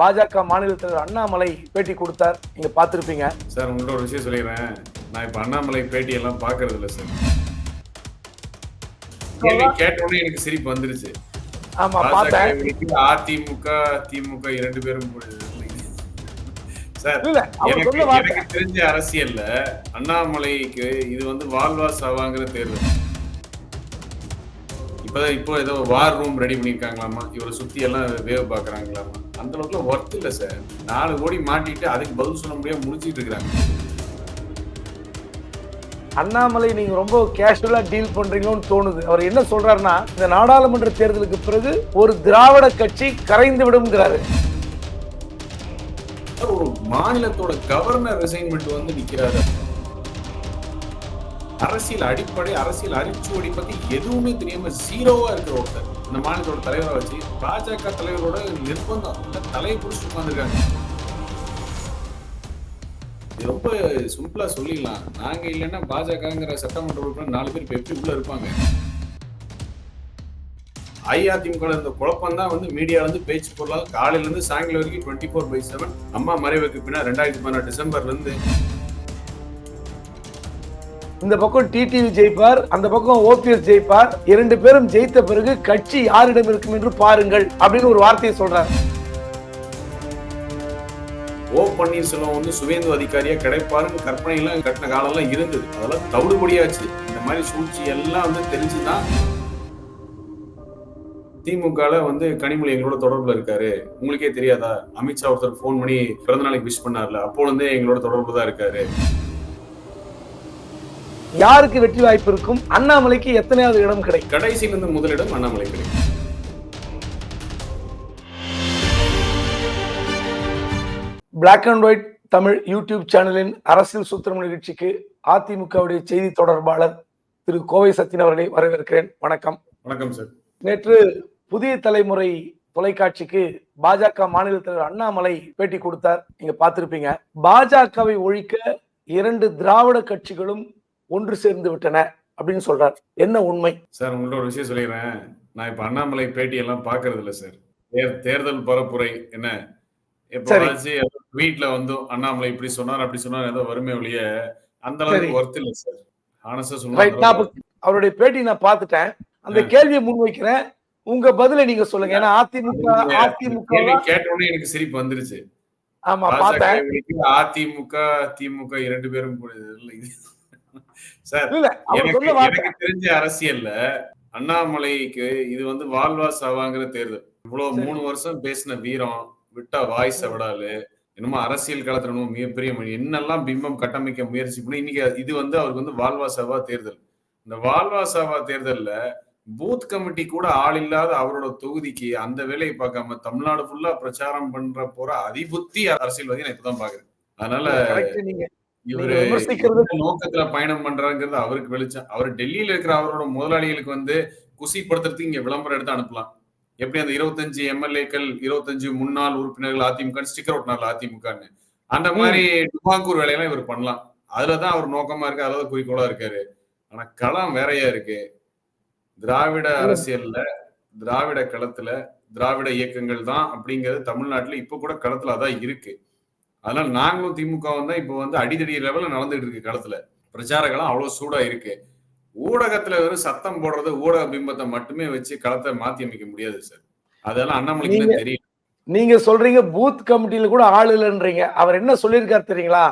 பாஜக மாநில தலைவர் அண்ணாமலை பேட்டி கொடுத்தார். நீங்க பார்த்திருப்பீங்க. சார் உங்கள்ட்ட ஒரு விஷயம் சொல்லிடுறேன். நான் இப்ப அண்ணாமலை பேட்டி எல்லாம் பாக்குறது இல்ல சார். கேள்வி கேட்ட உடனே எனக்கு சிரிப்பு வந்துருச்சு. ஆமா பார்த்தேன். அதிமுக திமுக இரண்டு பேரும் சார் எனக்கு எனக்கு தெரிஞ்ச அரசியல்ல அண்ணாமலைக்கு இது வந்து வாழ்வா சாவாங்கிற தேர்தல் இப்பதான் இப்போ ஏதோ வார் ரூம் ரெடி பண்ணிருக்காங்களாமா இவரை சுத்தி எல்லாம் வேவ் பாக்குறாங்களாமா அந்த அளவுக்குலாம் ஒர்த் இல்ல சார் நாலு கோடி மாட்டிட்டு அதுக்கு பதில் சொல்ல முடியாம முடிச்சிட்டு இருக்காங்க அண்ணாமலை நீங்க ரொம்ப கேஷுவலா டீல் பண்றீங்களோன்னு தோணுது. அவர் என்ன சொல்றாருன்னா இந்த நாடாளுமன்ற தேர்தலுக்கு பிறகு ஒரு திராவிட கட்சி கரைந்து விடும்ங்கிறாரு. ஒரு மாநிலத்தோட கவர்னர் ரிசைன்மெண்ட் வந்து நிக்கிறாரு. அரசியல் அடிப்படை அரசியல் அரிச்சுவடி பத்தி எதுவுமே தெரியாம ஜீரோவா இருக்கிற ஒருத்தர். இந்த மாநிலத்தோட தலைவரா வச்சு பாஜக தலைவரோட நிர்பந்தம். தலையை பிடிச்சிட்டு உட்காந்துருக்காங்க ரொம்ப சிம்பிளா சொல்லிடலாம். நாங்க இல்லைன்னா பாஜகங்கிற சட்டமன்ற உறுப்பினர் நாலு பேர் இப்ப எப்படி உள்ள இருப்பாங்க? அஇஅதிமுக இந்த குழப்பம் தான் வந்து மீடியா வந்து பேச்சு பொருளாக காலையில இருந்து சாயங்காலம் வரைக்கும் டுவெண்ட்டி ஃபோர் பை செவன் அம்மா மறைவுக்கு பின்னா ரெண்டாயிரத்தி பதினாறு டிசம்பர்ல இருந்து இந்த பக்கம் டிடிவி ஜெயிப்பார் அந்த பக்கம் ஓபிஎஸ் ஜெயிப்பார். இரண்டு பேரும் ஜெயித்த பிறகு கட்சி யாரிடம் இருக்கும் என்று பாருங்கள் அப்படின்னு ஒரு வார்த்தையை சொல்றாரு. ஓ பன்னீர்செல்வம் வந்து சுவேந்து அதிகாரியா கிடைப்பாருன்னு கற்பனை எல்லாம் கட்டின காலம் எல்லாம் இருந்தது. அதெல்லாம் தவிடுபடியாச்சு. இந்த மாதிரி சூழ்ச்சி எல்லாம் வந்து தெரிஞ்சுதான் திமுகல வந்து கனிமொழி எங்களோட தொடர்புல இருக்காரு. உங்களுக்கே தெரியாதா? அமித்ஷா ஒருத்தர் ஃபோன் பண்ணி பிறந்த நாளைக்கு விஷ் பண்ணார்ல. அப்போ வந்து எங்களோட தொடர்பு தான் இருக்காரு. யாருக்கு வெற்றி வாய்ப்பு இருக்கும்? அண்ணாமலைக்கு எத்தனையாவது இடம் கிடைக்கும்? கடைசியில இருந்து முதலிடம் அண்ணாமலை கிடைக்கும். Black and white Tamil YouTube சேனலின் அரசியல் சூத்திரம் நிகழ்ச்சிக்கு அதிமுகவுடைய செய்தி தொடர்பாளர் திரு கோவை சத்தியன் அவர்களை வரவேற்கிறேன். வணக்கம். வணக்கம் சார். நேற்று புதிய தலைமுறை தொலைக்காட்சிக்கு பாஜக மாநில தலைவர் அண்ணாமலை பேட்டி கொடுத்தார். நீங்க பார்த்திருப்பீங்க. பாஜகவை ஒழிக்க இரண்டு திராவிட கட்சிகளும் ஒன்று சேர்ந்து விட்டன அப்படின்னு சொல்றார். என்ன உண்மை? சார் உங்கள்ட்ட ஒரு விஷயம் சொல்லிடுறேன். நான் இப்ப அண்ணாமலை பேட்டி எல்லாம் பாக்குறது இல்ல சார். தேர்- தேர்தல் பரப்புரை என்ன? எப்பவாச்சும் வீட்ல வந்து அண்ணாமலை இப்படி சொன்னார் அப்படி சொன்னார் ஏதோ வறுமை ஒழிய அந்த. அளவுக்கு ஒர்த் இல்ல சார். ஆனஸ்டா இப்ப அவருடைய பேட்டி நான் பார்த்துட்டேன். அந்த. கேள்வியை முன்வைக்கிறேன். உங்க பதிலை நீங்க சொல்லுங்க. ஏன்னா அதிமுக அதிமுக கேள்வி கேட்ட உடனே எனக்கு சிரிப்பு வந்துருச்சு. ஆமா பார்த்தேன். அதிமுக திமுக இரண்டு பேரும் சார் எனக்கு தெரிஞ்ச அரசியல்ல அண்ணாமலைக்கு இது வந்து வாழ்வா சாவாங்கிற தேர்தல். இவ்வளவு. மூணு வருஷம் பேசின வீரம் விட்டா வாய்ஸ் விடாலு என்னமோ அரசியல் களத்துல என்னமோ மிகப்பெரிய என்னெல்லாம் பிம்பம் கட்டமைக்க முயற்சி பண்ணி இன்னைக்கு இது வந்து அவருக்கு வந்து வாழ்வா சாவா தேர்தல். இந்த வாழ்வா சாவா தேர்தல்ல பூத் கமிட்டி கூட ஆள் இல்லாத அவரோட தொகுதிக்கு அந்த வேலையை பார்க்காம தமிழ்நாடு ஃபுல்லா பிரச்சாரம் பண்ற போற அதிபுத்தி அரசியல்வாதி நான் இப்பதான் பாக்குறேன் அதனால இவரு நோக்கத்துல பயணம் பண்றாங்கிறது அவருக்கு வெளிச்சம். அவர் டெல்லியில இருக்கிற அவரோட முதலாளிகளுக்கு வந்து குசிப்படுத்துறதுக்கு இங்க விளம்பரம் எடுத்து அனுப்பலாம். எப்படி அந்த இருபத்தஞ்சு எம்எல்ஏக்கள் இருபத்தஞ்சு முன்னாள் உறுப்பினர்கள் அதிமுக ஸ்டிக்கர் ஒட்டினார்ல அதிமுகன்னு. அந்த மாதிரி டுபாங்கூர் வேலையெல்லாம் இவர் பண்ணலாம். அதுலதான் அவர் நோக்கமா இருக்கு அதுலதான் குறிக்கோளா இருக்காரு. ஆனா களம் வேறையா இருக்கு. திராவிட அரசியல்ல திராவிட களத்துல திராவிட இயக்கங்கள் தான் அப்படிங்கிறது தமிழ்நாட்டுல இப்ப கூட களத்துல அதான் இருக்கு. அதனால நாங்களும் திமுக தான் இப்ப வந்து அடிதடி லெவல்ல நடந்துட்டு இருக்கு களத்துல. பிரச்சார களம் அவ்வளவு சூடா இருக்கு. ஊடகத்துல வெறும் சத்தம் போடுறது ஊடக பிம்பத்தை மட்டுமே வச்சு களத்தை மாத்தி அமைக்க முடியாது சார். அதெல்லாம் அண்ணாமலைக்கு தெரியும். நீங்க சொல்றீங்க பூத் கமிட்டியில கூட ஆள் இல்லைன்றீங்க. அவர் என்ன சொல்லியிருக்காரு தெரியுங்களா?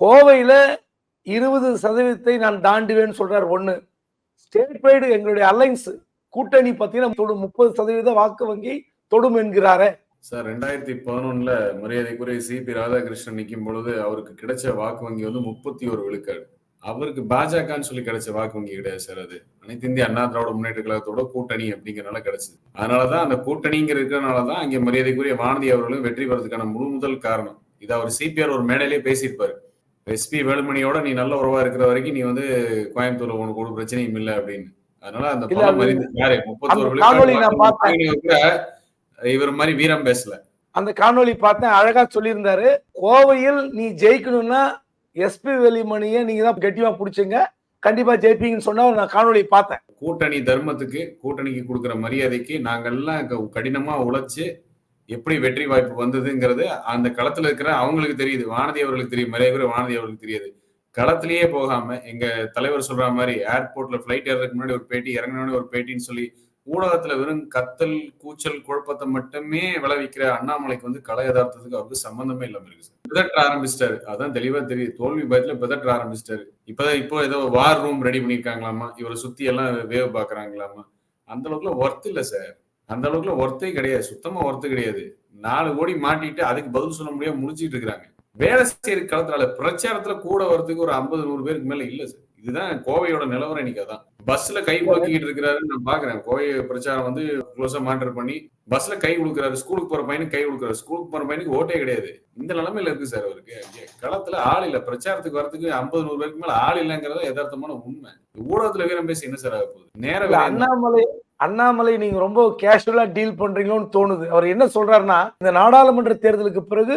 கோவையில இருபது சதவீதத்தை நான் தாண்டுவேன்னு சொல்றாரு ஒண்ணு. ஸ்டேட் வைடு எங்களுடைய அலைன்ஸ் கூட்டணி பார்த்தீங்கன்னா முப்பது சதவீத வாக்கு வங்கி தொடும் என்கிறாரே. சார் ரெண்டாயிரத்தி பதினொன்னுல மரியாதைக்குரிய சிபி ராதாகிருஷ்ணன் நிற்கும் பொழுது அவருக்கு கிடைச்ச வாக்கு வங்கி வந்து முப்பத்தி ஒரு விழுக்காடு. அவருக்கு பாஜகன்னு சொல்லி கிடைச்ச வாக்கு வங்கி கிடையாது சார் அது. அனைத்து இந்திய அண்ணா திராவிட முன்னேற்ற கழகத்தோட கூட்டணி அப்படிங்கறனால கிடைச்சது. அதனாலதான் அந்த கூட்டணிங்கிற இருக்கிறனாலதான் அங்கே மரியாதைக்குரிய வானதி அவர்களும் வெற்றி பெறதுக்கான முழு முதல் காரணம். இது அவர் சிபிஆர் ஒரு மேடையிலே பேசியிருப்பாரு. எஸ்பி வேலுமணியோட நீ நல்ல உறவா இருக்கிற வரைக்கும் நீ வந்து கோயம்புத்தூர்ல உனக்கு ஒரு பிரச்சனையும் இல்லை அப்படின்னு. அதனால அந்த பார்த்தேன். விழுக்காடு கூட இவர் மாதிரி வீரம் பேசல. அந்த காணொளி பார்த்தேன் அழகா சொல்லியிருந்தாரு கோவையில் நீ ஜெயிக்கணும்னா எஸ்பி வேலுமணியை நீங்க தான் கெட்டியா பிடிச்சிங்க. கண்டிப்பா ஜெயிப்பீங்கன்னு சொன்னா நான் காணொளி பார்த்தேன். கூட்டணி தர்மத்துக்கு கூட்டணிக்கு கொடுக்கிற மரியாதைக்கு நாங்கெல்லாம் க- கடினமா உழைச்சு எப்படி வெற்றி வாய்ப்பு வந்ததுங்கிறது அந்த களத்துல இருக்கிற அவங்களுக்கு தெரியுது. வானதி அவர்களுக்கு தெரியும். மரியாதை வானதி அவர்களுக்கு தெரியுது. களத்திலேயே போகாம எங்க தலைவர் சொல்ற மாதிரி ஏர்போர்ட்ல ஃபிளைட் ஏறதுக்கு முன்னாடி ஒரு பேட்டி இறங்கின ஒரு பேட்டின்னு சொல்லி ஊடகத்துல வெறும் கத்தல் கூச்சல் குழப்பத்தை மட்டுமே விளைவிக்கிற அண்ணாமலைக்கு வந்து கலை யதார்த்தத்துக்கு அவருக்கு சம்பந்தமே இல்லாம இருக்கு சார். பிதற்ற ஆரம்பிச்சிட்டாரு. அதான் தெளிவா தெரியுது. தோல்வி பயத்துல பிதற்ற ஆரம்பிச்சிட்டாரு. இப்பதான் இப்போ ஏதோ வார் ரூம் ரெடி பண்ணிருக்காங்களாமா? இவரை சுத்தி எல்லாம் வேவ் பாக்குறாங்களாமா? அந்த அளவுக்குல ஒர்த் இல்ல சார் அந்த அளவுக்குல ஒர்த்தே கிடையாது. சுத்தமா ஒர்த்து கிடையாது. நாலு கோடி மாட்டிட்டு அதுக்கு பதில் சொல்ல முடியாம முடிச்சிட்டு இருக்கிறாங்க. வேலை செய்யற களத்துல பிரச்சாரத்துல கூட வரதுக்கு ஒரு ஐம்பது நூறு பேருக்கு மேல இல்ல சார் இதுதான் கோவையோட நிலவரம் இன்னைக்கு அதான். பஸ்ல கை குலுக்கிட்டு இருக்கிறாருன்னு நான் பாக்குறேன். கோவை பிரச்சாரம் வந்து க்ளோஸா மானிட்டர் பண்ணி பஸ்ல கை கொடுக்குறாரு ஸ்கூலுக்கு போற பையனுக்கு கை கொடுக்குறாரு ஸ்கூலுக்கு போற பையனுக்கு ஓட்டே கிடையாது. இந்த நிலைமையில இருக்கு சார் அவருக்கு. களத்துல ஆள் இல்ல. பிரச்சாரத்துக்கு வரதுக்கு ஐம்பது நூறு பேருக்கு மேல ஆள் இல்லைங்கிறத யதார்த்தமான உண்மை. ஊடகத்துல வீரம் பேசி என்ன சார் ஆக போகுது? நேர. அண்ணாமலை அண்ணாமலை நீங்க ரொம்ப கேஷுவலா டீல் பண்றீங்களோன்னு தோணுது. அவர் என்ன சொல்றாருன்னா இந்த நாடாளுமன்ற தேர்தலுக்கு பிறகு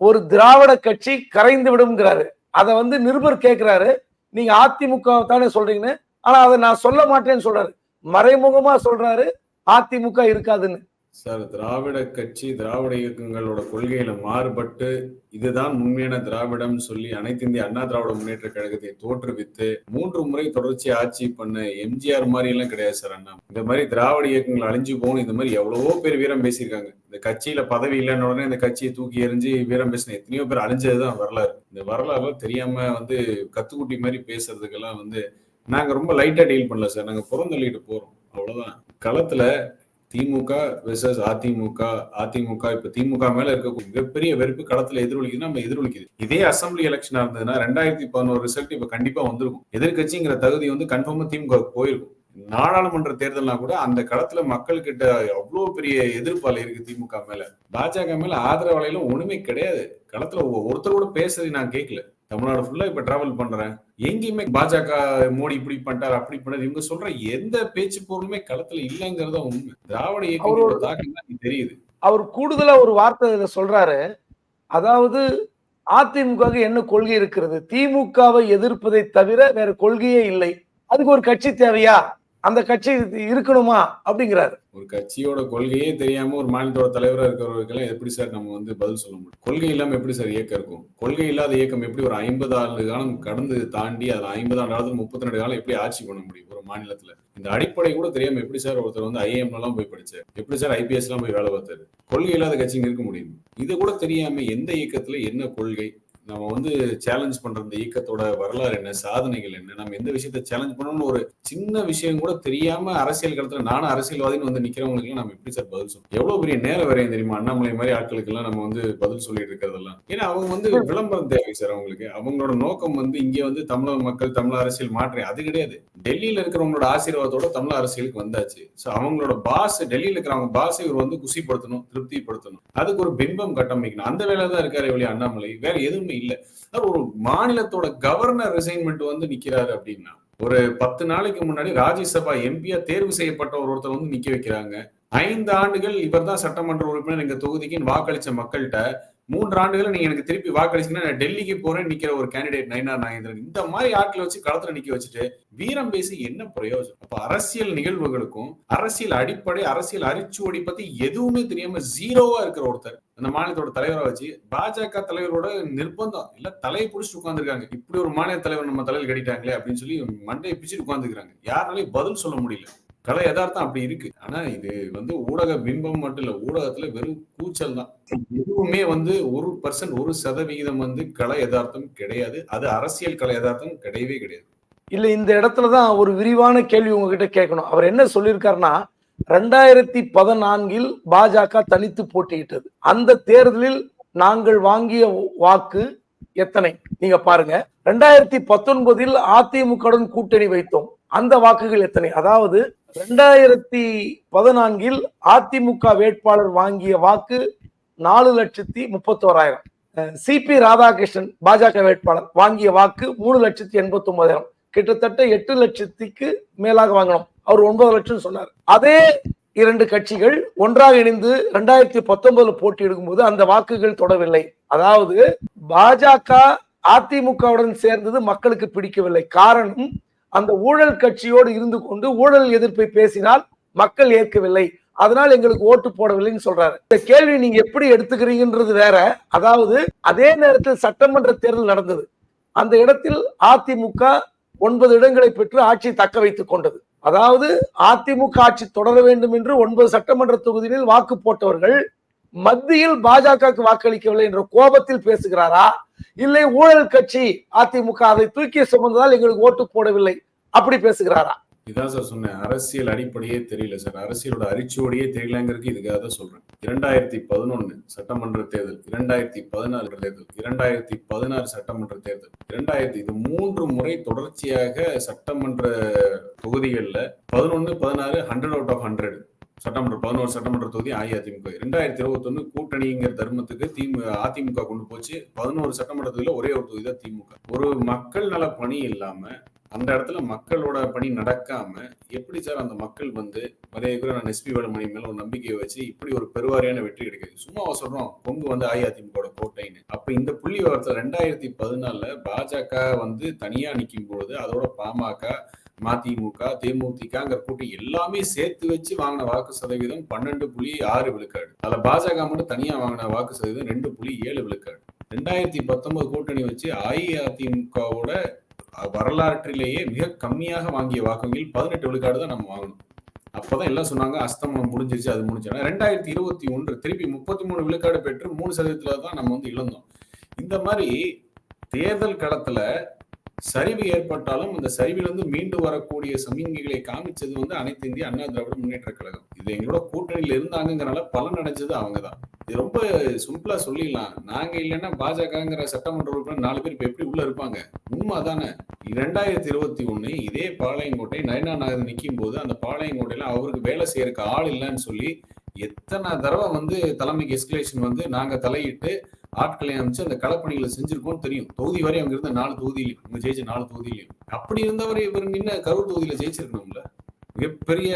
ஒரு திராவிட கட்சி கரைந்து விடும்ங்கிறாரு. அதை வந்து நிருபர் கேட்கிறாரு நீங்க அதிமுக தானே சொல்றீங்கன்னு ஆனா அதை நான் சொல்ல மாட்டேன்னு சொல்றாரு. மறைமுகமா சொல்றாரு அதிமுக இருக்காதுன்னு. சார் திராவிட கட்சி திராவிட இயக்கங்களோட கொள்கையில மாறுபட்டு இதுதான் உண்மையான திராவிடம் சொல்லி அனைத்து இந்திய அண்ணா திராவிட முன்னேற்ற கழகத்தை தோற்றுவித்து மூன்று முறை தொடர்ச்சி ஆட்சி பண்ண எம்ஜிஆர் மாதிரி எல்லாம் கிடையாது சார் அண்ணா. இந்த மாதிரி திராவிட இயக்கங்கள் அழிஞ்சு போகணும் இந்த மாதிரி எவ்வளவோ பேர் வீரம் பேசியிருக்காங்க. இந்த கட்சியில பதவி இல்லைன்னு உடனே இந்த கட்சியை தூக்கி எறிஞ்சு வீரம் பேசின எத்தனையோ பேர் அழிஞ்சதுதான் வரலாறு. இந்த வரலாறு தெரியாம வந்து கத்துக்குட்டி மாதிரி பேசுறதுக்கெல்லாம் வந்து நாங்க ரொம்ப லைட்டா டீல் பண்ணல சார் நாங்க புறந்தள்ளிட்டு போறோம். அவ்வளவுதான். களத்துல திமுக விசஸ் அதிமுக அதிமுக இப்ப திமுக மேல இருக்க மிகப்பெரிய வெறுப்பு களத்துல எதிரொலிக்குது நம்ம எதிரொலிக்குது. இதே அசம்பிளி எலெக்ஷனா இருந்ததுன்னா ரெண்டாயிரத்தி பதினோரு ரிசல்ட் இப்ப கண்டிப்பா வந்திருக்கும். எதிர்க்கட்சிங்கிற தகுதி வந்து கன்ஃபார்மா திமுக போயிருக்கும். நாடாளுமன்ற தேர்தல்னா கூட அந்த களத்துல மக்கள் கிட்ட அவ்வளவு பெரிய எதிர்ப்பால் இருக்கு திமுக மேல. பாஜக மேல ஆதரவாலையிலும் ஒண்ணுமே கிடையாது. களத்துல ஒருத்தர் கூட பேசுறது நான் கேட்கல தமிழ்நாடு ஃபுல்லா இப்ப டிராவல் பண்றேன். எங்கேயுமே பாஜக மோடி இப்படி பண்ணிட்டாரு அப்படி பண்ணாரு. இவங்க சொல்ற எந்த பேச்சு பொருளுமே களத்துல இல்லைங்கிறத உண்மை. திராவிட இயக்கங்களோட தாக்கம் தெரியுது. அவர் கூடுதலா ஒரு வார்த்தை இதுல சொல்றாரு. அதாவது அதிமுக என்ன கொள்கை இருக்கிறது? திமுகவை எதிர்ப்பதை தவிர வேற கொள்கையே இல்லை. அதுக்கு ஒரு கட்சி தேவையா? அந்த கட்சி இருக்கணுமா அப்படிங்கிறாரு. ஒரு கட்சியோட கொள்கையே தெரியாம ஒரு மாநிலத்தோட தலைவரா இருக்கிறவர்களுக்கெல்லாம் எப்படி சார் நம்ம வந்து பதில் சொல்ல முடியும்? கொள்கை இல்லாம எப்படி சார் இயக்கம் இருக்கும்? கொள்கை இல்லாத இயக்கம் எப்படி ஒரு ஐம்பது ஆண்டு காலம் கடந்து தாண்டி அதுல ஐம்பது ஆண்டு காலத்துல முப்பத்தி ரெண்டு காலம் எப்படி ஆட்சி பண்ண முடியும் ஒரு மாநிலத்துல? இந்த அடிப்படை கூட தெரியாம எப்படி சார் ஒருத்தர் வந்து ஐஏஎம் எல்லாம் போய் படிச்சார்? எப்படி சார் ஐபிஎஸ் எல்லாம் போய் வேலை பார்த்தாரு? கொள்கை இல்லாத கட்சிங்க இருக்க முடியும்? இது கூட தெரியாம எந்த இயக்கத்துல என்ன கொள்கை? நம்ம வந்து சேலஞ்ச் பண்ற இந்த இயக்கத்தோட வரலாறு என்ன சாதனைகள் என்ன நம்ம எந்த விஷயத்த சேலஞ்ச் பண்ணணும்னு ஒரு சின்ன விஷயம் கூட தெரியாம அரசியல் களத்துல நானும் அரசியல்வாதின்னு வந்து நிக்கிறவங்களுக்கு நம்ம எப்படி சார் பதில் சொல்லுவோம் எவ்வளவு பெரிய நேர வரையும் தெரியுமா? அண்ணாமலை மாதிரி ஆட்களுக்கு எல்லாம் நம்ம வந்து பதில் சொல்லிட்டு இருக்கிறதெல்லாம். ஏன்னா அவங்க வந்து விளம்பரம் தேவை சார் அவங்களுக்கு. அவங்களோட நோக்கம் வந்து இங்க வந்து தமிழக மக்கள் தமிழ் அரசியல் மாற்றம் அது கிடையாது. டெல்லியில இருக்கிறவங்களோட ஆசீர்வாதத்தோட தமிழ் அரசியலுக்கு வந்தாச்சு. சோ அவங்களோட பாஸ் டெல்லியில இருக்கிறவங்க பாஸ் இவர் வந்து குசிப்படுத்தணும் திருப்திப்படுத்தணும். அதுக்கு ஒரு பிம்பம் கட்டமைக்கணும். அந்த வேலை தான் இருக்காரு ஒழிய அண்ணாமலை. வேற எதுவுமே இல்ல. ஒரு மாநிலத்தோட கவர்னர் ரிசைன்மெண்ட் வந்து நிக்கிறாரு அப்படின்னா ஒரு பத்து நாளைக்கு முன்னாடி ராஜ்யசபா எம்பியா தேர்வு செய்யப்பட்ட ஒரு ஒருத்தர் வந்து நிக்க வைக்கிறாங்க. ஐந்து ஆண்டுகள் இவர்தான் சட்டமன்ற உறுப்பினர் எங்க தொகுதிக்குன்னு வாக்களிச்ச மக்கள்கிட்ட மூன்று ஆண்டுகளை நீங்க எனக்கு திருப்பி வாக்களிச்சீங்கன்னா நான் டெல்லிக்கு போறேன் நிக்கிற ஒரு கேண்டிடேட் நயினார் நாகேந்திரன். இந்த மாதிரி ஆட்களை வச்சு களத்துல நிக்க வச்சுட்டு வீரம் பேசி என்ன பிரயோஜனம்? அப்ப அரசியல் நிகழ்வுகளுக்கும் அரசியல் அடிப்படை அரசியல் அரிச்சுவடி பத்தி எதுவுமே தெரியாம ஜீரோவா இருக்கிற ஒருத்தர் அந்த மாநிலத்தோட தலைவரை வச்சு பாஜக தலைவரோட நிர்பந்தம். இல்ல தலையை பிடிச்சி உட்காந்துருக்காங்க இப்படி ஒரு மாநில தலைவர் நம்ம தலையில் கட்டிட்டாங்களே அப்படின்னு சொல்லி மண்டையை பிடிச்சிட்டு உட்கார்ந்துருக்காங்க யாராலையும் பதில் சொல்ல முடியல. கலை யதார்த்தம் அப்படி இருக்கு. ஆனா இது வந்து ஊடக பிம்பம் மட்டும் இல்ல ஊடகத்துல வெறும் கூச்சல் தான். எதுவுமே வந்து ஒரு பர்சன்ட் ஒரு சதவிகிதம் வந்து கலை யதார்த்தம் கிடையாது. அது அரசியல் கலை யதார்த்தம் கிடையவே கிடையாது. இல்ல இந்த இடத்துல தான் ஒரு விரிவான கேள்வி உங்ககிட்ட கேட்கணும். அவர் என்ன சொல்லியிருக்காருன்னா ரெண்டாயிரத்தி பதினான்கில் பாஜக தனித்து போட்டியிட்டது. அந்த தேர்தலில் நாங்கள் வாங்கிய வாக்கு எத்தனை? நீங்க பாருங்க. ரெண்டாயிரத்தி பத்தொன்பதில் அதிமுகவுடன் கூட்டணி வைத்தோம். அந்த வாக்குகள் எத்தனை? அதாவது ரெண்டாயிரத்தி பதினான்கில் அதிமுக வேட்பாளர் வாங்கிய வாக்கு நாலு லட்சத்தி முப்பத்தோராயிரம். சிபி ராதாகிருஷ்ணன் பாஜக வேட்பாளர் வாங்கிய வாக்கு மூணு லட்சத்தி எண்பத்தி ஒன்பதாயிரம் கிட்டத்தட்ட எட்டு லட்சத்துக்கு மேலாக வாங்கினோம். அவர் ஒன்பது லட்சம் சொன்னார். அதே இரண்டு கட்சிகள் ஒன்றாக இணைந்து ரெண்டாயிரத்தி பத்தொன்பதுல போட்டியிடும் போது அந்த வாக்குகள் தொடவில்லை. அதாவது பாஜக அதிமுகவுடன் சேர்ந்தது மக்களுக்கு பிடிக்கவில்லை. காரணம் அந்த ஊழல் கட்சியோடு இருந்து கொண்டு ஊழல் எதிர்ப்பை பேசினால் மக்கள் ஏற்கவில்லை. அதனால் எங்களுக்கு ஓட்டு போடவில்லைன்னு சொல்றாரு. இந்த கேள்வி நீங்க எப்படி எடுத்துக்கிறீங்கன்றது வேற. அதாவது அதே நேரத்தில் சட்டமன்ற தேர்தல் நடந்தது. அந்த இடத்தில் அதிமுக ஒன்பது இடங்களை பெற்று ஆட்சியை தக்க வைத்துக் கொண்டது. அதாவது அதிமுக ஆட்சி தொடர வேண்டும் என்று ஒன்பது சட்டமன்ற தொகுதிகளில் வாக்கு போட்டவர்கள் மத்தியில் பாஜகவுக்கு வாக்களிக்கவில்லை என்ற கோபத்தில் பேசுகிறாரா? இல்லை ஊழல் கட்சி அதிமுக அதை தூக்கி சுமந்ததால் எங்களுக்கு ஓட்டு போடவில்லை. அப்படி பேசுகிறாரா? இதான் சார் சொன்னேன். அரசியல் அடிப்படையே தெரியல சார். அரசியலோட அரிச்சுவடியே தெரியலங்கிறதுக்கு இதுக்காக தான் சொல்றேன். இரண்டாயிரத்தி பதினொன்னு சட்டமன்ற தேர்தல் இரண்டாயிரத்தி பதினாறு தேர்தல் இரண்டாயிரத்தி பதினாறு சட்டமன்ற தேர்தல் இரண்டாயிரத்தி இது மூன்று முறை தொடர்ச்சியாக சட்டமன்ற தொகுதிகளில் பதினொன்னு பதினாறு ஹண்ட்ரட் அவுட் ஆஃப் ஹண்ட்ரட் சட்டமன்ற பதினோரு சட்டமன்ற தொகுதி அஇஅதிமுக. ரெண்டாயிரத்தி இருபத்தொன்னு கூட்டணிங்கிற தர்மத்துக்கு திமுக அதிமுக கொண்டு போச்சு. பதினோரு சட்டமன்ற தொகுதியில ஒரே ஒரு தொகுதி தான் திமுக. ஒரு மக்கள் நல பணி இல்லாம அந்த இடத்துல மக்களோட பணி நடக்காம எப்படி சார் அந்த மக்கள் வந்து மரியாதைக்குரிய நான் எஸ்பி வேலுமணி மேல ஒரு நம்பிக்கையை வச்சு இப்படி ஒரு பெருவாரியான வெற்றி கிடைக்குது. சும்மா சொல்றோம் கொங்கு வந்து அஇஅதிமுக கோட்டைன்னு. அப்ப இந்த புள்ளி விவரத்துல ரெண்டாயிரத்தி பதினாலுல பாஜக வந்து தனியா நிற்கும் பொழுது அதோட பாமக மதிமுக தேமுதிகங்கிற கூட்டி எல்லாமே சேர்த்து வச்சு வாங்கின வாக்கு சதவீதம் பன்னெண்டு புள்ளி ஆறு விழுக்காடு. அதுல பாஜக மட்டும் தனியா வாங்கின வாக்கு சதவீதம் ரெண்டு புள்ளி ஏழு விழுக்காடு. ரெண்டாயிரத்தி பத்தொன்பது கூட்டணி வச்சு அஇஅதிமுகவோட வரலாற்றிலேயே மிக கம்மியாக வாங்கிய வாக்குகள் பதினெட்டு விழுக்காடு தான் நம்ம வாங்கணும். அப்பதான் எல்லாம் சொன்னாங்க அஸ்தமனம் முடிஞ்சிருச்சு அது முடிஞ்சு ரெண்டாயிரத்தி இருபத்தி ஒன்று திருப்பி முப்பத்தி மூணு விழுக்காடு பெற்று மூணு சதவீதத்துல தான் நம்ம வந்து இழந்தோம். இந்த மாதிரி தேர்தல் களத்துல சரிவு ஏற்பட்டாலும் அந்த சரிவிலிருந்து மீண்டு வரக்கூடிய சமிகைகளை காமிச்சது வந்து அனைத்து இந்திய அண்ணா திராவிட முன்னேற்ற கழகம். இது எங்களோட கூட்டணியில் இருந்தாங்கங்கிறனால பலன் அடைஞ்சது அவங்க தான் இது ரொம்ப சிம்பிளா சொல்லிடலாம். நாங்க இல்லைன்னா பாஜகங்கிற சட்டமன்ற உறுப்பினர் நாலு பேர் இப்ப எப்படி உள்ள இருப்பாங்க? உண்மை தானே. இரண்டாயிரத்தி இருபத்தி ஒண்ணு இதே பாளையங்கோட்டை நயனா நாகர் நிற்கும் போது அந்த பாளையங்கோட்டையில அவருக்கு வேலை செய்யறதுக்கு ஆள் இல்லைன்னு சொல்லி எத்தனை தடவை வந்து தலைமைக்கு எஸ்கலேஷன் வந்து நாங்க தலையிட்டு ஆட்களை அமைச்சு அந்த களப்பணிகளை செஞ்சிருக்கோம் தெரியும். தொகுதி வரை அவங்க இருந்த நாலு தொகுதியிலையும் அவங்க ஜெயிச்ச நாலு தொகுதியிலையும். அப்படி இருந்தவர் இவர் நின்ன கரூர் தொகுதியில ஜெயிச்சிருக்கணும்ல. மிகப்பெரிய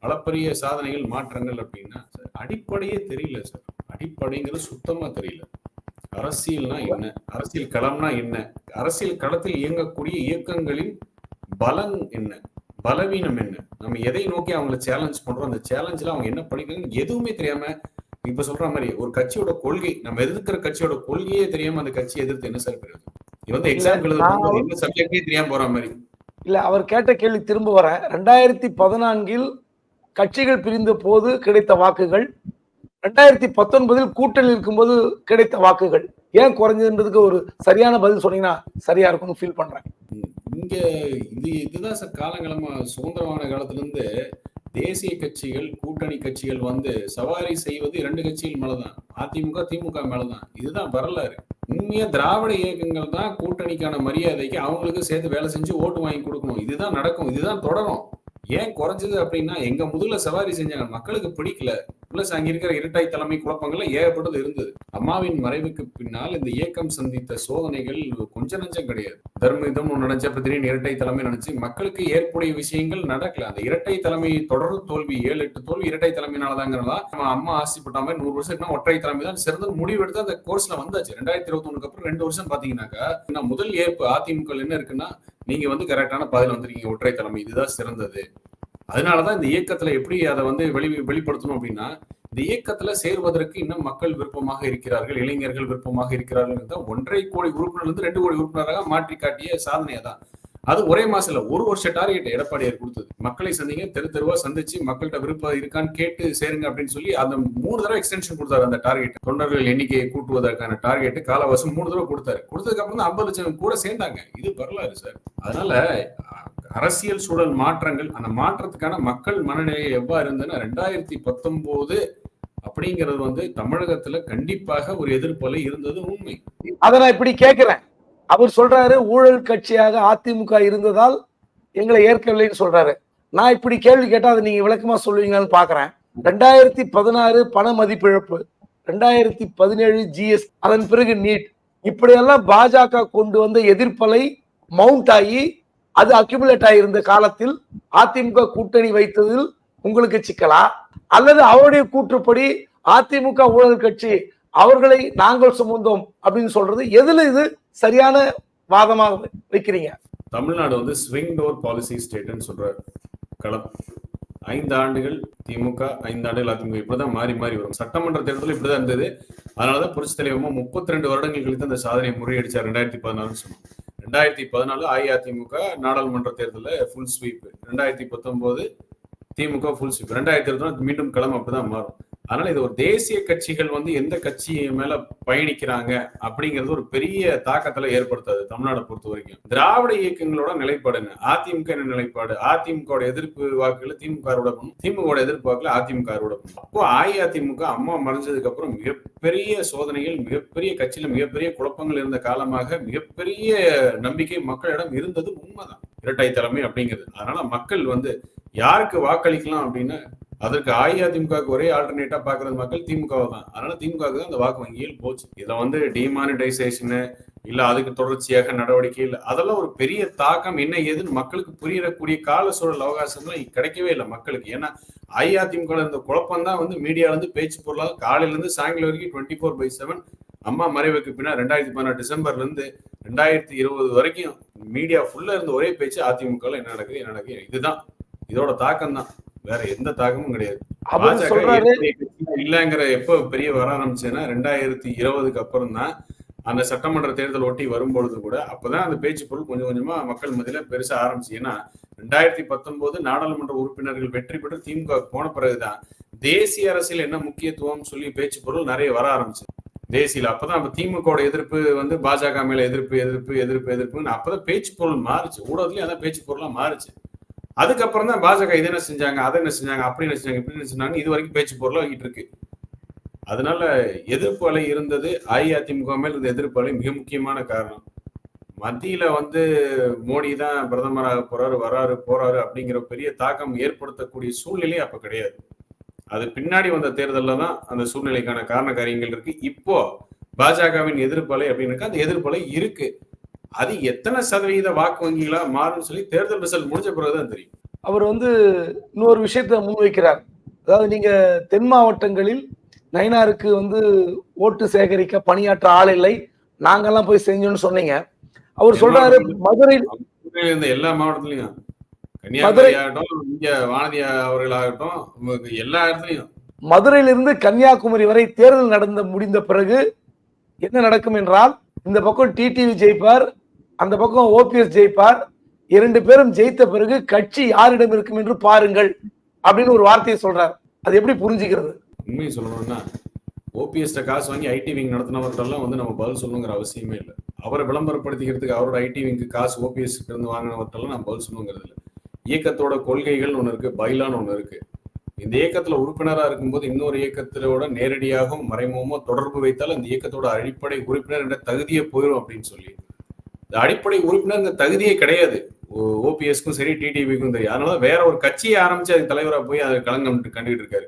அளப்பரிய சாதனைகள் மாற்றங்கள் அப்படின்னா அடிப்படையே தெரியல சார் அடிப்படைங்கிறது சுத்தமா தெரியல. அரசியல்னா என்ன? அரசியல் களம்னா என்ன? அரசியல் களத்தில் இயங்கக்கூடிய இயக்கங்களின் பலம் என்ன? பலவீனம் என்ன? நம்ம எதை நோக்கி அவங்கள சேலஞ்ச் பண்றோம்? அந்த சேலஞ்சில் அவங்க என்ன படிக்கிறாங்க எதுவுமே தெரியாம இப்ப சொல்ற மாதிரி ஒரு கட்சியோட கொள்கை நம்ம எதிர்க்கிற கட்சியோட கொள்கையே தெரியாம அந்த கட்சியை எதிர்த்து என்ன சார் பெறுது வந்து எக்ஸாம் என்ன சப்ஜெக்டே தெரியாம போற மாதிரி. இல்ல அவர் கேட்ட கேள்வி திரும்ப வரேன் ரெண்டாயிரத்தி பதினான்கில் கட்சிகள் பிரிந்த போது கிடைத்த வாக்குகள் ரெண்டாயிரத்தி பத்தொன்பதில் கூட்டணி இருக்கும்போது கிடைத்த வாக்குகள். ஏன் குறைஞ்சதுன்றதுக்கு ஒரு சரியான பதில் சொன்னீங்கன்னா சரியா இருக்கும்னு ஃபீல் பண்றேன். இங்க இது இதுதான் சார் காலங்காலமா சுதந்திரமான காலத்துல இருந்து தேசிய கட்சிகள் கூட்டணி கட்சிகள் வந்து சவாரி செய்வது இரண்டு கட்சிகள் மேலதான். அதிமுக திமுக மேலதான். இதுதான் வரலாறு. உண்மையா திராவிட இயக்கங்கள் தான் கூட்டணிக்கான மரியாதைக்கு அவங்களுக்கு சேர்த்து வேலை செஞ்சு ஓட்டு வாங்கி கொடுக்கணும். இதுதான் நடக்கும். இதுதான் தொடரும். ஏன் குறைஞ்சது அப்படின்னா எங்க முதுகுல சவாரி செஞ்சாங்க மக்களுக்கு பிடிக்கல. பிளஸ் அங்க இருக்கிற இரட்டை தலைமை குழப்பங்கள்ல ஏகப்பட்டது இருந்தது. அம்மாவின் மறைவுக்கு பின்னால் இந்த இயக்கம் சந்தித்த சோதனைகள் கொஞ்சம் நஞ்சம் கிடையாது. தர்ம இதம் நினைச்ச திடீர்னு இரட்டை தலைமை நினைச்சு மக்களுக்கு ஏற்புடைய விஷயங்கள் நடக்கல. அந்த இரட்டை தலைமை தொடர் தோல்வி ஏழு எட்டு தோல்வி இரட்டை தலைமையினாலதாங்கிறதா? நம்ம அம்மா ஆசைப்பட்ட மாதிரி நூறு வருஷம் ஒற்றை தலைமை தான். சிறந்த முடிவெடுத்து அந்த கோர்ஸ்ல வந்தாச்சு. ரெண்டாயிரத்தி இருபத்தி ஒண்ணுக்கு அப்புறம் ரெண்டு வருஷம் பாத்தீங்கன்னாக்கா முதல் ஏற்பு அதிமுக என்ன இருக்குன்னா நீங்க வந்து கரெக்டான பாதையில் வந்திருக்கீங்க ஒற்றை தலைமை. இதுதான் சிறந்தது. அதனாலதான் இந்த இயக்கத்துல எப்படி அதை வந்து வெளி வெளிப்படுத்தணும் அப்படின்னா இந்த இயக்கத்துல சேர்வதற்கு இன்னும் மக்கள் விருப்பமாக இருக்கிறார்கள் இளைஞர்கள் விருப்பமாக இருக்கிறார்கள் ஒன்றரை கோடி உறுப்பினர் இருந்து ரெண்டு கோடி உறுப்பினராக மாற்றி காட்டிய சாதனையை தான் அது ஒரே மாசம் ஒரு வருஷ டார்கெட் எடப்பாடியார் கொடுத்தது. மக்களை சந்திங்க தெரு தெருவா சந்திச்சு மக்கள்கிட்ட விருப்பம் இருக்கான்னு கேட்டு சேருங்க அப்படின்னு சொல்லி அந்த மூணு தடவை எக்ஸ்டென்ஷன் கொடுத்தாரு அந்த டார்கெட் தொண்டர்கள் எண்ணிக்கையை கூட்டுவதற்கான டார்கெட் காலவாசம் மூணு தடவை கொடுத்தாரு. கொடுத்ததுக்கு அப்புறம் தான் ஐம்பது லட்சம் கூட சேர்ந்தாங்க. இது வரலாறு சார். அதனால அரசியல் சூழல் மாற்றங்கள் அந்த மாற்றத்துக்கான மக்கள் மனநிலை எவ்வாறு இருந்ததுன்னா ரெண்டாயிரத்தி பத்தொன்பது அப்படிங்கிறது வந்து தமிழகத்துல கண்டிப்பாக ஒரு எதிர்ப்பலை இருந்தது உண்மை. அதை நான் இப்படி கேட்கிறேன் அவர் சொல்றாரு ஊழல் கட்சியாக அதிமுக இருந்ததால் எங்களை ஏற்கவில்லைன்னு சொல்றாரு. நான் இப்படி கேள்வி கேட்டால் அதை நீங்க விளக்கமா சொல்லுவீங்களான்னு பாக்குறேன். ரெண்டாயிரத்தி பதினாறு பண மதிப்பிழப்பு ரெண்டாயிரத்தி பதினேழு ஜிஎஸ் அதன் பிறகு நீட். இப்படியெல்லாம் பாஜக கொண்டு வந்த எதிர்ப்பலை மவுண்ட் ஆகி அது அக்யூமுலேட் ஆகியிருந்த காலத்தில் அதிமுக கூட்டணி வைத்ததில் உங்களுக்கு சிக்கலா? அல்லது அவருடைய கூற்றுப்படி அதிமுக ஊழல் கட்சி அவர்களை நாங்கள் சுமந்தோம் அப்படின்னு சொல்றது எதுல இது சரியான வாதமாக வைக்கிறீங்க? தமிழ்நாடு வந்து ஸ்விங் டோர் பாலிசி ஸ்டேட்னு சொல்ற களம். ஐந்து ஆண்டுகள் திமுக ஐந்து ஆண்டுகள் அதிமுக இப்படிதான் மாறி மாறி வரும். சட்டமன்ற தேர்தல் இப்படிதான் இருந்தது. அதனாலதான் புரட்சி தலைவமா முப்பத்தி ரெண்டு வருடங்கள் கழித்து அந்த சாதனையை முறியடிச்சார் ரெண்டாயிரத்தி பதினாலுன்னு சொன்னோம். ரெண்டாயிரத்தி பதினாலு அஇஅதிமுக நாடாளுமன்ற தேர்தலில் ஃபுல் ஸ்வீப் ரெண்டாயிரத்தி பத்தொன்பது திமுக ஃபுல் ஸ்வீப் ரெண்டாயிரத்தி இருபத்தி மீண்டும் களம் அப்படிதான் மாறும். அதனால இது ஒரு தேசிய கட்சிகள் வந்து எந்த கட்சி மேல பயணிக்கிறாங்க அப்படிங்கிறது ஒரு பெரிய தாக்கத்துல ஏற்படுத்தாது தமிழ்நாடை பொறுத்த வரைக்கும். திராவிட இயக்கங்களோட நிலைப்பாடுங்க அதிமுக என்ன நிலைப்பாடு? அதிமுக எதிர்ப்பு வாக்குல திமுக அறுவடை திமுக எதிர்ப்பு வாக்குல அதிமுக அறுவடை அப்போ அஇஅதிமுக அம்மா மறைஞ்சதுக்கு அப்புறம் மிகப்பெரிய சோதனைகள் மிகப்பெரிய கட்சியில மிகப்பெரிய குழப்பங்கள் இருந்த காலமாக மிகப்பெரிய நம்பிக்கை மக்களிடம் இருந்தது உண்மைதான். இரட்டை தலைமை அப்படிங்கிறது. அதனால மக்கள் வந்து யாருக்கு வாக்களிக்கலாம் அப்படின்னா அதற்கு அஇஅதிமுகவுக்கு ஒரே ஆல்டர்னேட்டா பாக்குறது மக்கள் திமுக தான். அதனால திமுக தான் அந்த வாக்கு வங்கியில் போச்சு. இதை வந்து டிமானிட்டைசேஷனு இல்ல அதுக்கு தொடர்ச்சியாக நடவடிக்கை இல்லை. அதெல்லாம் ஒரு பெரிய தாக்கம். என்ன ஏதுன்னு மக்களுக்கு புரியக்கூடிய கால சூழல் அவகாசம்லாம் கிடைக்கவே இல்லை மக்களுக்கு. ஏன்னா அஇஅதிமுக இந்த குழப்பம் தான் வந்து மீடியால இருந்து பேச்சு பொருளாக காலையில இருந்து சாயங்காலம் வரைக்கும் டுவெண்ட்டி ஃபோர் பை செவன் அம்மா மறைவுக்கு பின்னா ரெண்டாயிரத்தி பதினாறு டிசம்பர்ல இருந்து ரெண்டாயிரத்தி இருபது வரைக்கும் மீடியா ஃபுல்லா இருந்த ஒரே பேச்சு அதிமுக என்ன நடக்குது என்ன நடக்குது? இதுதான். இதோட தாக்கம் தான். வேற எந்த தாக்கமும் கிடையாது. இல்லங்கிற எப்ப பெரிய வர ஆரம்பிச்சுன்னா ரெண்டாயிரத்தி இருபதுக்கு அப்புறம் தான் அந்த சட்டமன்ற தேர்தல் ஒட்டி வரும்பொழுது கூட அப்பதான் அந்த பேச்சு பொருள் கொஞ்சம் கொஞ்சமா மக்கள் மத்தியில பெருசா ஆரம்பிச்சு. ஏன்னா ரெண்டாயிரத்தி பத்தொன்பது நாடாளுமன்ற உறுப்பினர்கள் வெற்றி பெற்று திமுக போன பிறகுதான் தேசிய அரசியல் என்ன முக்கியத்துவம் சொல்லி பேச்சு பொருள் நிறைய வர ஆரம்பிச்சு. தேசியில அப்பதான் அப்ப திமுக எதிர்ப்பு வந்து பாஜக மேல எதிர்ப்பு எதிர்ப்பு எதிர்ப்பு எதிர்ப்புன்னு அப்பதான் பேச்சு பொருள் மாறுச்சு. ஊடகத்துலயும் அதான் பேச்சு பொருளா மாறுச்சு. அதுக்கப்புறம் தான் பாஜக இதை என்ன செஞ்சாங்க அதை என்ன செஞ்சாங்க அப்படி என்ன செஞ்சாங்க இப்படி என்ன செஞ்சாங்க இது வரைக்கும் பேச்சு பொருளாக ஆகிட்டு இருக்கு. அதனால எதிர்ப்பு அலை இருந்தது அஇஅதிமுக மேல் இருந்த எதிர்ப்பு அலை மிக முக்கியமான காரணம். மத்தியில வந்து மோடி தான் பிரதமராக போறாரு வராரு போறாரு அப்படிங்கிற பெரிய தாக்கம் ஏற்படுத்தக்கூடிய சூழ்நிலை அப்ப கிடையாது. அது பின்னாடி வந்த தேர்தலில் தான் அந்த சூழ்நிலைக்கான காரண காரியங்கள் இருக்கு. இப்போ பாஜகவின் எதிர்ப்பலை அப்படின்னு அந்த எதிர்ப்பலை இருக்கு. அது எத்தனை சதவீத வாக்கு வங்கிகளா மாறும்னு சொல்லி தேர்தல் ரிசல்ட் முடிஞ்ச பிறகுதான் தெரியும். அவர் வந்து இன்னொரு விஷயத்தை முன்வைக்கிறார். அதாவது நீங்க தென் மாவட்டங்களில் நயினாருக்கு வந்து ஓட்டு சேகரிக்க பணியாற்ற ஆள் இல்லை. நாங்கெல்லாம் போய் செஞ்சோம்னு சொன்னீங்க. அவர் சொல்றாரு இருந்த எல்லா மாவட்டத்திலையும். கன்னியாகுமரி ஆகட்டும் இங்க வானதி அவர்களாகட்டும் எல்லா இடத்துலயும். மதுரையிலிருந்து கன்னியாகுமரி வரை தேர்தல் நடந்த முடிந்த பிறகு என்ன நடக்கும் என்றால் இந்த பக்கம் டிடிவி ஜெயிப்பார் அந்த பக்கம் ஓபிஎஸ் ஜெயிப்பார். இரண்டு பேரும் ஜெயித்த பிறகு கட்சி யாரிடம் இருக்கும் என்று பாருங்கள் அப்படின்னு ஒரு வார்த்தையை சொல்றார். அது எப்படி புரிஞ்சுக்கிறது? உண்மையை சொல்லணும்னா ஓபிஎஸ்ட காசு வாங்கி ஐடி விங் நடத்தினவர்கிட்டலாம் வந்து நம்ம பதில் சொல்லணுங்கிற அவசியமே இல்லை. அவரை விளம்பரப்படுத்திக்கிறதுக்கு அவரோட ஐடி விங்க்கு காசு ஓபிஎஸ் இருந்து வாங்கினவர்கிட்டலாம் நம்ம பதில் சொல்லணுங்கிறது இல்லை. இயக்கத்தோட கொள்கைகள் ஒன்று இருக்கு பைலான்னு ஒன்று இருக்கு. இந்த இயக்கத்துல உறுப்பினரா இருக்கும்போது இன்னொரு இயக்கத்திலோட நேரடியாகவும் மறைமுகமோ தொடர்பு வைத்தால் அந்த இயக்கத்தோட அடிப்படை உறுப்பினர் என்ற தகுதியே போயிடும் அப்படின்னு சொல்லி. இந்த அடிப்படை உறுப்பினர் இந்த தகுதியே கிடையாது. ஓபிஎஸ்க்கும் சரி டிடிவிக்கும் சரி. அதனால வேற ஒரு கட்சியை ஆரம்பிச்சு அதுக்கு தலைவரா போய் அதை கலங்கம் கண்டுகிட்டு இருக்காரு.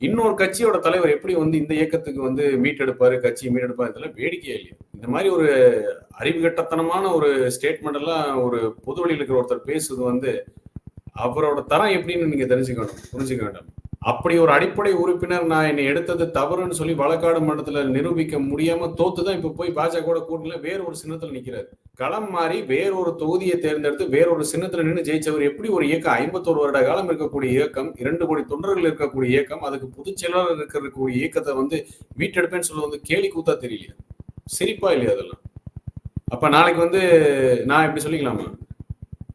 இன்னொரு கட்சியோட தலைவர் எப்படி வந்து இந்த இயக்கத்துக்கு வந்து மீட்டெடுப்பாரு கட்சி மீட்டெடுப்பாரு இதெல்லாம் வேடிக்கையே இல்லையா. இந்த மாதிரி ஒரு அறிவுகட்டத்தனமான ஒரு ஸ்டேட்மெண்ட் எல்லாம் ஒரு பொது வழியில் இருக்கிற ஒருத்தர் பேசுறது வந்து அவரோட தரம் எப்படின்னு நீங்க தெரிஞ்சுக்கணும் புரிஞ்சுக்க வேண்டும். அப்படி ஒரு அடிப்படை உறுப்பினர் நான் என்னை எடுத்தது தவறுன்னு சொல்லி வழக்காடு மன்றத்துல நிரூபிக்க முடியாம தோத்துதான் இப்ப போய் பாஜக கூட்டணியில வேற ஒரு சின்னத்துல நிக்கிறாரு. களம் மாறி வேற ஒரு தொகுதியை தேர்ந்தெடுத்து வேற ஒரு சின்னத்துல நின்று ஜெயிச்சவர் எப்படி ஒரு இயக்கம் ஐம்பத்தோரு வருட காலம் இருக்கக்கூடிய இயக்கம் இரண்டு கோடி தொண்டர்கள் இருக்கக்கூடிய இயக்கம் அதுக்கு பொதுச் செயலாளர் இருக்கக்கூடிய இயக்கத்தை வந்து மீட்டெடுப்பேன்னு சொல்ல வந்து கேலி கூத்தா தெரியலையா? சிரிப்பா இல்லையா அதெல்லாம்? அப்ப நாளைக்கு வந்து நான் எப்படி சொல்லிக்கலாமா?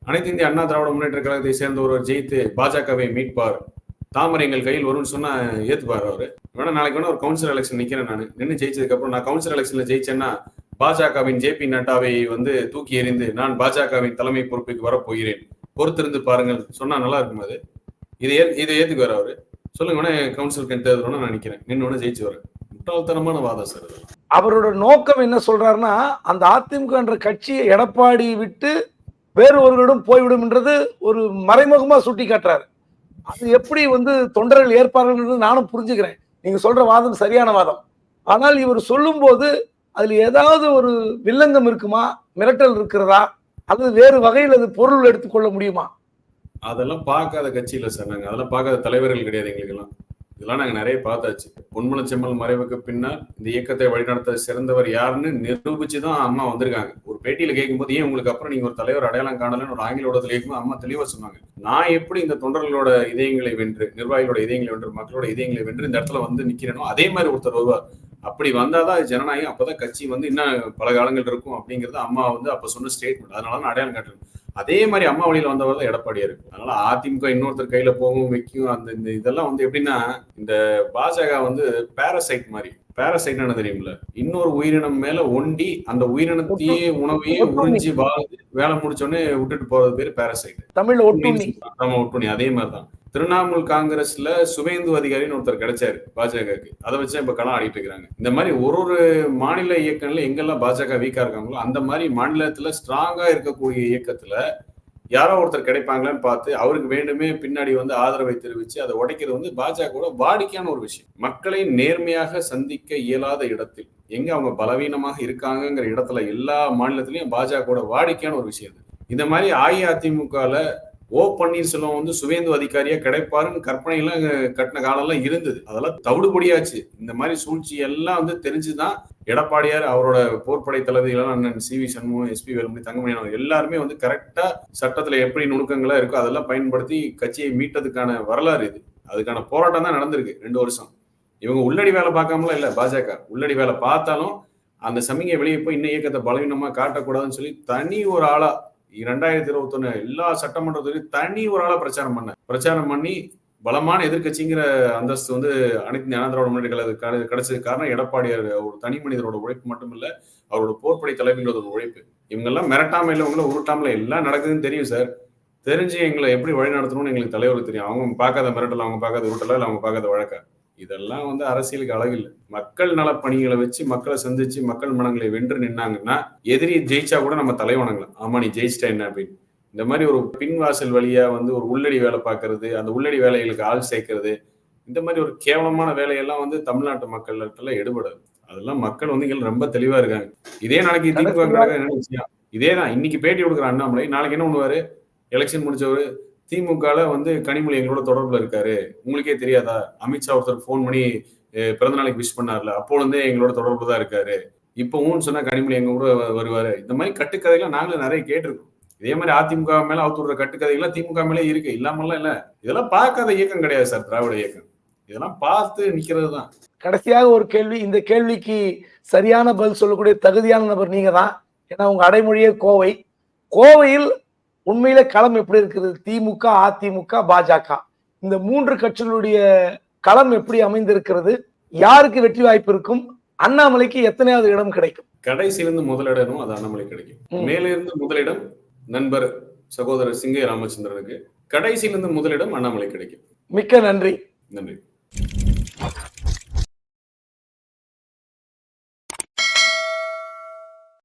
அனைத்து இந்திய அண்ணா திராவிட முன்னேற்ற கழகத்தை சேர்ந்த ஒருவர் ஜெயித்து பாஜகவை மீட்பார். தாமரை எங்கள் கையில் வரும்னு சொன்னா ஏத்துப்பாரு அவரு. வேணா நாளைக்கு வேணா ஒரு கவுன்சிலர் எலெக்ஷன் நிக்கிறேன் நான். நின்று ஜெயிச்சதுக்கு அப்புறம் நான் கவுன்சிலர் எலெக்ஷன்ல ஜெயிச்சேன்னா பாஜகவின் ஜே பி நட்டாவை வந்து தூக்கி எறிந்து நான் பாஜகவின் தலைமை பொறுப்புக்கு வரப்போகிறேன். பொறுத்திருந்து பாருங்கள். சொன்னா நல்லா இருக்கும் அது. இதை ஏ இதை ஏத்துக்குவார் அவரு. சொல்லுங்க வேணா கவுன்சில் கண்டு நான் நினைக்கிறேன் நின்று வேணா ஜெயிச்சு வரேன் முட்டாள்தனமான வாதம் சார் அவரோட நோக்கம் என்ன சொல்றாருன்னா அந்த அதிமுக என்ற கட்சியை எடப்பாடி விட்டு வேறு ஒருவரிடம் போய்விடும் என்றது ஒரு மறைமுகமா சுட்டி காட்டுறாரு அது எப்படி வந்து தொண்டர்கள் ஏற்பார்கள் நானும் புரிஞ்சுக்கிறேன். நீங்க சொல்ற வாதம் சரியான வாதம். ஆனால் இவர் சொல்லும்போது அதுல ஏதாவது ஒரு வில்லங்கம் இருக்குமா? மிரட்டல் இருக்கிறதா? அல்லது வேறு வகையில் அது பொருள் எடுத்துக்கொள்ள முடியுமா? அதெல்லாம் பார்க்காத கட்சியில் சார் நாங்க. அதெல்லாம் பார்க்காத தலைவர்கள் கிடையாது எங்களுக்கெல்லாம். இதெல்லாம் நாங்கள் நிறைய பார்த்தாச்சு. பொன்மலை செம்மல் மறைவுக்கு பின்னால் இந்த இயக்கத்தை வழிநடத்த சிறந்தவர் யாருன்னு நிரூபிச்சு தான் அம்மா வந்திருக்காங்க. ஒரு பேட்டியில் கேட்கும்போது ஏன் உங்களுக்கு அப்புறம் நீங்கள் ஒரு தலைவர் அடையாளம் காணலன்னு ஒரு ஆங்கில ஊடகத்தில் கேட்கும்போது அம்மா தெளிவாக சொன்னாங்க. நான் எப்படி இந்த தொண்டர்களோட இதயங்களை வென்று நிர்வாகிகளோட இதயங்களை வென்று மக்களோட இதயங்களை வென்று இந்த இடத்துல வந்து நிற்கிறேனோ அதே மாதிரி ஒருத்தர் வருவார். அப்படி வந்தாதான் ஜனநாயகம் அப்பதான் கட்சி வந்து இன்னும் பல காலங்கள் இருக்கும் அப்படிங்கிறது அம்மா வந்து அப்ப சொன்ன ஸ்டேட்மெண்ட் அதனால அடையாளம் காட்டுறேன் அதே மாதிரி அம்மா வழியில வந்தவர் தான் எடப்பாடியா இருக்கு. அதனால அதிமுக இன்னொருத்தர் கையில போகும் வைக்கும் அந்த இந்த இதெல்லாம் வந்து எப்படின்னா இந்த பாஜக வந்து பேரசைட் மாதிரி. பேரசைட் என்ன தெரியுமில்ல இன்னொரு உயிரினம் மேல ஒண்டி அந்த உயிரினத்தையே உணவையே உறிஞ்சி வாழ்ந்து வேலை முடிச்சோடனே விட்டுட்டு போறது பேரு பேரசைட் தமிழ்ல ஒட்டுண்ணி. ஆமா அதே மாதிரிதான். திரிணாமுல் காங்கிரஸ்ல சுவேந்து அதிகாரின்னு ஒருத்தர் கிடைச்சாரு பாஜகவுக்கு. அதை வச்சு இப்ப களம் ஆடிட்டு இருக்கிறாங்க. இந்த மாதிரி ஒரு ஒரு மாநில இயக்கங்கள்ல எங்கெல்லாம் பாஜக வீக்கா இருக்காங்களோ அந்த மாதிரி மாநிலத்துல ஸ்ட்ராங்கா இருக்கக்கூடிய இயக்கத்துல யாரோ ஒருத்தர் கிடைப்பாங்களான்னு பார்த்து அவருக்கு வேண்டுமே பின்னாடி வந்து ஆதரவை தெரிவிச்சு அதை உடைக்கிறது வந்து பாஜகவோட வாடிக்கையான ஒரு விஷயம். மக்களை நேர்மையாக சந்திக்க இயலாத இடத்தில் எங்க அவங்க பலவீனமாக இருக்காங்கங்கிற இடத்துல எல்லா மாநிலத்திலையும் பாஜகவோட வாடிக்கையான ஒரு விஷயம் இது. இந்த மாதிரி அஇஅதிமுகல ஓ பன்னீர்செல்வம் வந்து சுவேந்து அதிகாரியா கிடைப்பாருன்னு கற்பனை எல்லாம் கட்டின காலம்லாம் இருந்தது. அதெல்லாம் தவிடுபடியாச்சு. இந்த மாதிரி சூழ்ச்சி எல்லாம் வந்து தெரிஞ்சுதான் எடப்பாடியார் அவரோட போர்ப்படை தளபதிகள் அண்ணன் C V Shanmugam SP Velumani Thangamani அவர் எல்லாருமே வந்து கரெக்டா சட்டத்துல எப்படி நுணுக்கங்களா இருக்கோ அதெல்லாம் பயன்படுத்தி கட்சியை மீட்டதுக்கான வரலாறு இது. அதுக்கான போராட்டம் தான் நடந்திருக்கு ரெண்டு வருஷம். இவங்க உள்ளடி வேலை பார்க்காமலாம் இல்ல பாஜக. உள்ளடி வேலை பார்த்தாலும் அந்த சமிகை வெளியே போய் இன்னும் இயக்கத்தை பலவீனமா காட்டக்கூடாதுன்னு சொல்லி தனி ஒரு ஆளா இரண்டாயிரத்தி இருபத்தொன்னு எல்லா சட்டமன்றத்திலையும் தனி ஒரு ஆளா பிரச்சாரம் பண்ண பிரச்சாரம் பண்ணி பலமான எதிர்க்கட்சிங்கிற அந்தஸ்து வந்து அனைத்து ஞான திராவிட முன்னேற்ற கழகத்துக்கு கிடைச்சது காரணம் எடப்பாடியார். ஒரு தனி மனிதரோட உழைப்பு மட்டும் அவரோட போர்ப்படை தலைவர்களோட உழைப்பு. இவங்க எல்லாம் மிரட்டாம இல்லை உங்களை உருட்டாமல எல்லாம் நடக்குதுன்னு தெரியும் சார். தெரிஞ்சு எங்களை எப்படி வழி நடத்தணும்னு எங்களுக்கு தலைவருக்கு தெரியும். அவங்க பார்க்காத மிரட்டல் அவங்க பார்க்காத உருட்டல இல்லை அவங்க பார்க்காத வழக்க? இதெல்லாம் வந்து அரசியலுக்கு அழகில்லை மக்கள் நலப்பணிகளை வச்சு மக்களை சந்திச்சு மக்கள் மனங்களை வென்று நின்னாங்கன்னா எதிரி ஜெயிச்சா கூட நம்ம தலைவணங்கலாம். ஆமா நீ ஜெயிச்சிட்ட என்ன அப்படின்னு. இந்த மாதிரி ஒரு பின்வாசல் வழியா வந்து ஒரு உள்ளடி வேலை பார்க்கறது அந்த உள்ளடி வேலைகளுக்கு ஆள் சேர்க்கறது இந்த மாதிரி ஒரு கேவலமான வேலையெல்லாம் வந்து தமிழ்நாட்டு மக்கள்கிட்ட எடுபடாது. அதெல்லாம் மக்கள் வந்து இங்க ரொம்ப தெளிவா இருக்காங்க. இதே நாளைக்கு திமுக என்ன இதே தான் இன்னைக்கு பேட்டி கொடுக்குற அண்ணாமலை நாளைக்கு என்ன பண்ணுவாரு? எலெக்ஷன் முடிச்சவரு திமுகல வந்து கனிமொழி எங்களோட தொடர்புல இருக்காரு. உங்களுக்கே தெரியாதா? அமித்ஷா ஒருத்தர் ஃபோன் பண்ணி பிறந்த நாளைக்கு விஷ் பண்ணார்ல. அப்போலேருந்தே எங்களோட தொடர்பு தான் இருக்காரு. இப்போ ஊன்னு சொன்னா கனிமொழி எங்க கூட வருவார் வருவாரு. இந்த மாதிரி கட்டுக்கதைகள்லாம் நாங்களும் நிறைய கேட்டிருக்கோம். இதே மாதிரி அதிமுக மேல அவுத்துடுற கட்டுக்கதைகள்லாம் திமுக மேலே இருக்கு. இல்லாமல்லாம் இல்ல. இதெல்லாம் பார்க்காத இயக்கம் கிடையாது சார் திராவிட இயக்கம். இதெல்லாம் பார்த்து நிக்கிறது தான். கடைசியாக ஒரு கேள்வி. இந்த கேள்விக்கு சரியான பதில் சொல்லக்கூடிய தகுதியான நபர் நீங்க தான் ஏன்னா உங்க அடைமொழியே கோவை. கோவையில் உண்மையில களம் எப்படி இருக்குது? திமுக அதிமுக பாஜக. இந்த மூன்று கட்சிகளுடைய களம் எப்படி அமைந்திருக்கிறது? யாருக்கு வெற்றி வாய்ப்பு இருக்கும்? அண்ணாமலைக்கு எத்தனையாவது இடம் கிடைக்கும்? கடைசியிலிருந்து முதலிடமும் அது அண்ணாமலை கிடைக்கும். மேலிருந்து முதலிடம் நண்பர் சகோதரர் சிங்கை ராமச்சந்திரனுக்கு. கடைசியிலிருந்து முதலிடம் அண்ணாமலை கிடைக்கும். மிக்க நன்றி. நன்றி.